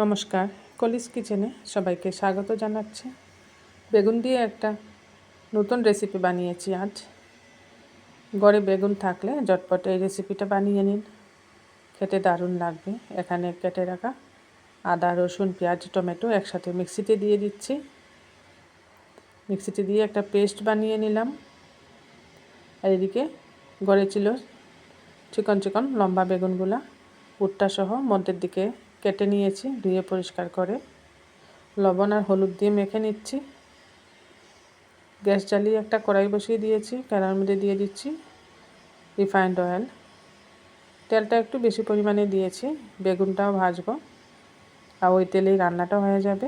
নমস্কার, কলিস কিচেনে সবাইকে স্বাগত জানাচ্ছি। বেগুন দিয়ে একটা নতুন রেসিপি বানিয়েছি আজ। গড়ে বেগুন থাকলে ঝটপট এই রেসিপিটা বানিয়ে নিন। খেতে দারুণ লাগবে। এখানে কেটে রাখা আদা, রসুন, পেঁয়াজ, টমেটো একসাথে মিক্সিতে দিয়ে দিচ্ছি। মিক্সিতে দিয়ে একটা পেস্ট বানিয়ে নিলাম। আর এদিকে গড়ে ছিল চিকন চিকন লম্বা বেগুনগুলা, উটটা সহ মধ্যের দিকে কেটে নিয়েছি, ধুয়ে পরিষ্কার করে। লবণ আর হলুদ দিয়ে মেখে নিচ্ছি। গ্যাস জ্বালিয়ে একটা কড়াই বসিয়ে দিয়েছি কড়াইয়ের মধ্যে দিয়ে দিচ্ছি রিফাইন্ড অয়েল। তেলটা একটু বেশি পরিমাণে দিয়েছি, বেগুনটাও ভাজবো। আর ওই তেলেই রান্নাটা হয়ে যাবে।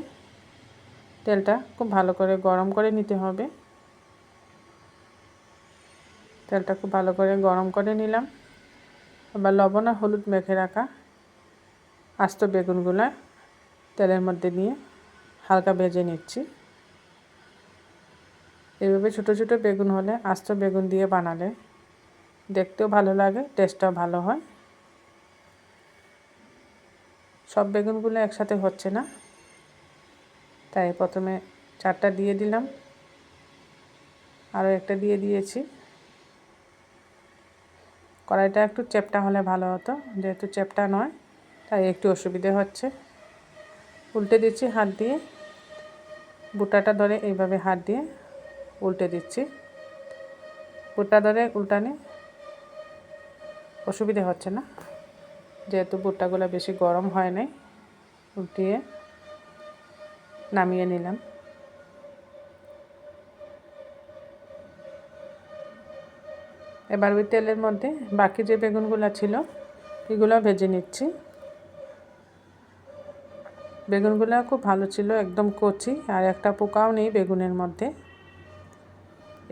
তেলটা খুব ভালো করে গরম করে নিতে হবে। তেলটা খুব ভালো করে গরম করে নিলাম। আবার লবণ আর হলুদ মেখে রাখা। আস্ত বেগুনগুলো তেলের মধ্যে নিয়ে হালকা ভেজে নিচ্ছি। এভাবে ছোটো ছোটো বেগুন হলে আস্ত বেগুন দিয়ে বানালে দেখতেও ভালো লাগে, টেস্টটাও ভালো হয়। সব বেগুনগুলো একসাথে হচ্ছে না, তাই প্রথমে চারটা দিয়ে দিলাম। আরও একটা দিয়ে দিয়েছি। কড়াইটা একটু চেপটা হলে ভালো হতো, যেহেতু চেপটা নয়। তাই একটু অসুবিধে হচ্ছে। উল্টে দিচ্ছি হাত দিয়ে। বুটাটা ধরে এইভাবে হাত দিয়ে উল্টে দিচ্ছি। বুটা ধরে উল্টানে অসুবিধে হচ্ছে না। যেহেতু বুটটাগুলো বেশি গরম হয় নাই, উল্টিয়ে নামিয়ে নিলাম। এবার ওই তেলের মধ্যে বাকি যে বেগুনগুলো ছিল এগুলো ভেজে নিচ্ছি। বেগুনগুলো খুব ভালো ছিল, একদম কচি, আর একটা পোকাও নেই বেগুনের মধ্যে।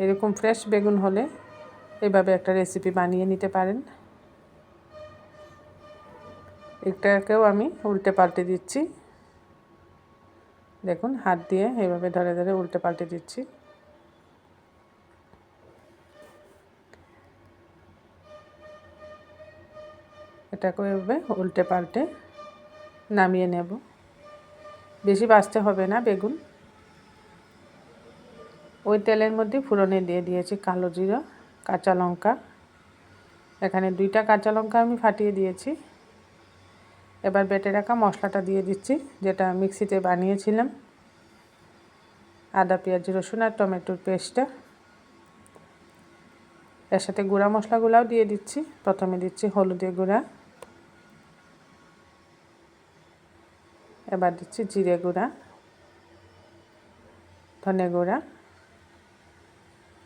এরকম ফ্রেশ বেগুন হলে এভাবে একটা রেসিপি বানিয়ে নিতে পারেন। এটাকেও আমি উল্টে পাল্টে দিচ্ছি। দেখুন, হাত দিয়ে এভাবে ধরে ধরে উল্টে পাল্টে দিচ্ছি। এটাকে এভাবে উল্টে পাল্টে নামিয়ে নেব। বেশি বাঁচতে হবে না বেগুন। ওই তেলের মধ্যে ফুরনে দিয়ে দিয়েছি কালো জিরা, কাঁচা লঙ্কা। এখানে দুইটা কাঁচা লঙ্কা আমি ফাটিয়ে দিয়েছি। এবার বেটে রাখা মশলাটা দিয়ে দিচ্ছি, যেটা মিক্সিতে বানিয়েছিলাম। আদা, পেঁয়াজ, রসুন আর টমেটোর পেস্টটা। এর সাথে গুঁড়া মশলাগুলাও দিয়ে দিচ্ছি। প্রথমে দিচ্ছি হলুদে গুঁড়া। এবার দিচ্ছি, জিরে গুঁড়া, ধনে গুঁড়া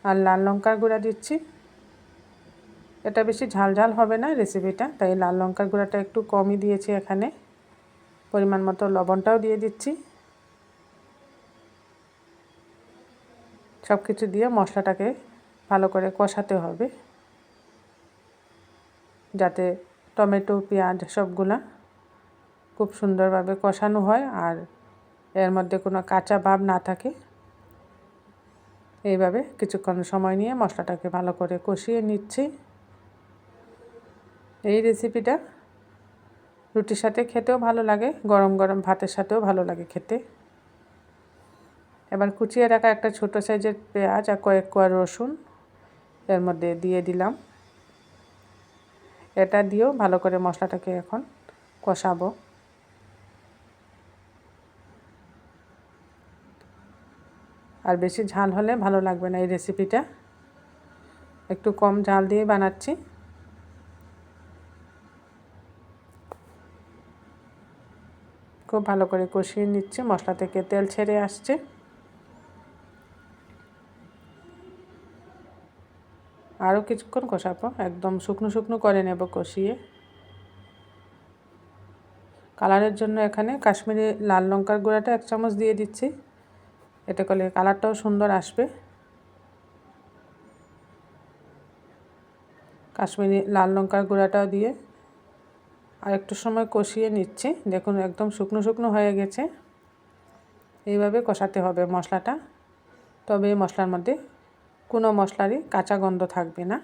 আর লাল লঙ্কার গুঁড়া দিচ্ছি। এটা বেশি ঝাল ঝাল হবে না রেসিপিটা তাই লাল লঙ্কার গুঁড়াটা একটু কমই দিয়েছি এখানে। পরিমাণ মতো লবণটাও দিয়ে দিচ্ছি। সব কিছু দিয়ে মশলাটাকে ভালো করে কষাতে হবে। যাতে টমেটো, পেঁয়াজ সবগুলা খুব সুন্দরভাবে কষানো হয় আর এর মধ্যে কোনো কাঁচা ভাব না থাকে। এইভাবে কিছুক্ষণ সময় নিয়ে মশলাটাকে ভালো করে কষিয়ে নিচ্ছি। এই রেসিপিটা রুটির সাথে খেতেও ভালো লাগে, গরম গরম ভাতের সাথেও ভালো লাগে খেতে। এবার কুচিয়ে রাখা একটা ছোট সাইজের পেঁয়াজ আর কয়েক কোয়া রসুন এর মধ্যে দিয়ে দিলাম। এটা দিয়েও ভালো করে মশলাটাকে এখন কষাবো। আর বেশি ঝাল হলে ভালো লাগবে না এই রেসিপিটা একটু কম ঝাল দিয়ে বানাচ্ছি। খুব ভালো করে কষিয়ে নিচ্ছে, মশলা থেকে তেল ছেড়ে আসছে। আরও কিছুক্ষণ কষাবো, একদম শুকনো শুকনো করে নেব কষিয়ে। কালারের জন্য এখানে কাশ্মীরি লাল লঙ্কার গুঁড়াটা এক চামচ দিয়ে দিচ্ছি। এতে করলে কালারটাও সুন্দর আসবে। কাশ্মীরি লাল লঙ্কার গুঁড়াটাও দিয়ে আর একটু সময় কষিয়ে নিচ্ছে। দেখুন একদম শুকনো শুকনো হয়ে গেছে। এইভাবে কষাতে হবে মশলাটা। তবে এই মশলার মধ্যে কোনো মশলারই কাঁচা গন্ধ থাকবে না।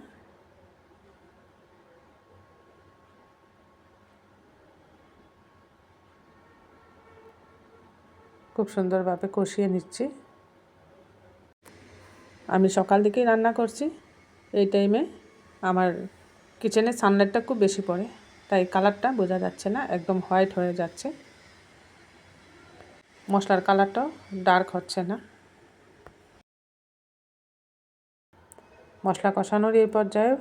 খুব সুন্দরভাবে কষিয়ে নিচ্ছি। আমি সকাল দিকেই রান্না করছি। এই টাইমে আমার কিচেনে সানলাইটটা খুব বেশি পড়ে, তাই কালারটা বোঝা যাচ্ছে না, একদম হোয়াইট হয়ে যাচ্ছে। মশলার কালারটাও ডার্ক হচ্ছে না। মশলা কষানোর এই পর্যায়ে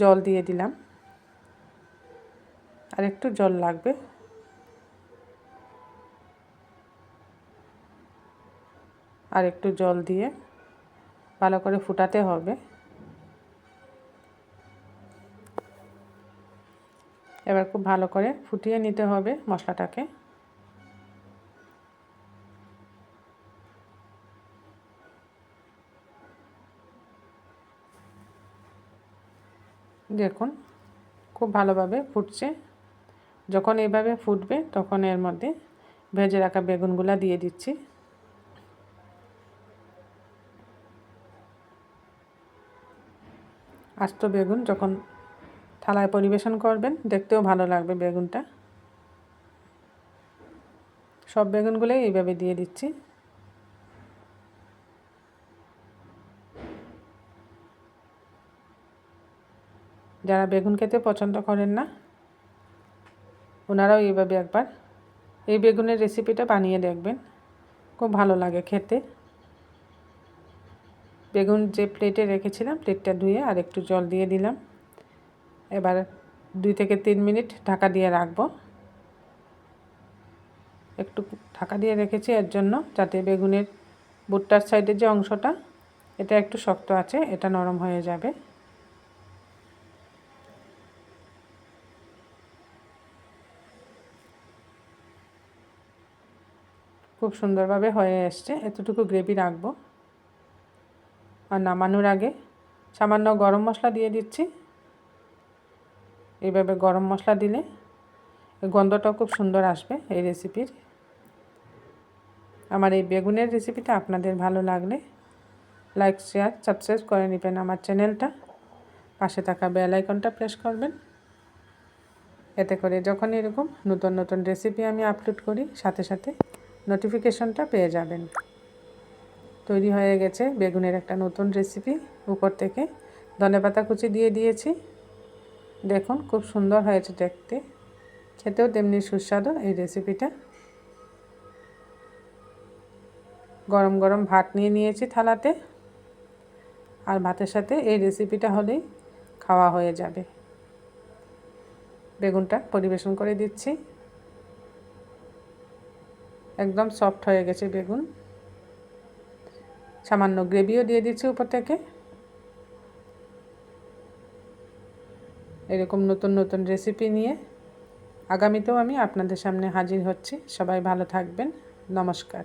জল দিয়ে দিলাম। আর একটু জল লাগবে। আর একটু জল দিয়ে ভালো করে ফুটাতে হবে। এবার খুব ভালো করে ফুটিয়ে নিতে হবে মশলাটাকে। দেখুন, খুব ভালোভাবে ফুটছে। যখন এইভাবে ফুটবে, তখন এর মধ্যে ভেজে রাখা বেগুনগুলা দিয়ে দিচ্ছি। আস্ত বেগুন যখন থালায় পরিবেশন করবেন, দেখতেও ভালো লাগবে বেগুনটা। সব বেগুনগুলোই এইভাবে দিয়ে দিচ্ছি। যারা বেগুন খেতে পছন্দ করেন না, ওনারাও এইভাবে একবার এই বেগুনের রেসিপিটা বানিয়ে দেখবেন। খুব ভালো লাগে খেতে। বেগুন যে প্লেটে রেখেছিলাম প্লেটটা ধুয়ে আর একটু জল দিয়ে দিলাম। এবার দুই থেকে তিন মিনিট ঢাকা দিয়ে রাখব। একটু ঢাকা দিয়ে রেখেছি এর জন্য, যাতে বেগুনের বুটটার সাইডের যে অংশটা, এটা একটু শক্ত আছে, এটা নরম হয়ে যাবে। খুব সুন্দরভাবে হয়ে এসছে, এতটুকু গ্রেভি রাখব। আর নামানোর আগে সামান্য গরম মশলা দিয়ে দিচ্ছি। এইভাবে গরম মশলা দিলে গন্ধটা খুব সুন্দর আসবে এই রেসিপির। আমার এই বেগুনের রেসিপিটা আপনাদের ভালো লাগলে লাইক, শেয়ার, সাবস্ক্রাইব করে নেবেন আমার চ্যানেলটা। পাশে থাকা বেল আইকনটা প্রেস করবেন। এতে করে যখন এরকম নতুন নতুন রেসিপি আমি আপলোড করি, সাথে সাথে নোটিফিকেশনটা পেয়ে যাবেন। তৈরি হয়ে গেছে বেগুনের একটা নতুন রেসিপি উপর থেকে। ধনেপাতা কুচি দিয়ে দিয়েছি। দেখুন খুব সুন্দর হয়েছে দেখতে। খেতেও তেমনি সুস্বাদু এই রেসিপিটা গরম গরম ভাত নিয়ে নিয়েছি থালাতে। আর ভাতের সাথে এই রেসিপিটা হলেই খাওয়া হয়ে যাবে। বেগুনটা পরিবেশন করে দিচ্ছি। একদম সফট হয়ে গেছে বেগুন। সামান্য গ্রেভিও দিয়ে দিচ্ছি উপর থেকে। এরকম নতুন নতুন রেসিপি নিয়ে আগামীতেও আমি আপনাদের সামনে হাজির হচ্ছি। সবাই ভালো থাকবেন। নমস্কার।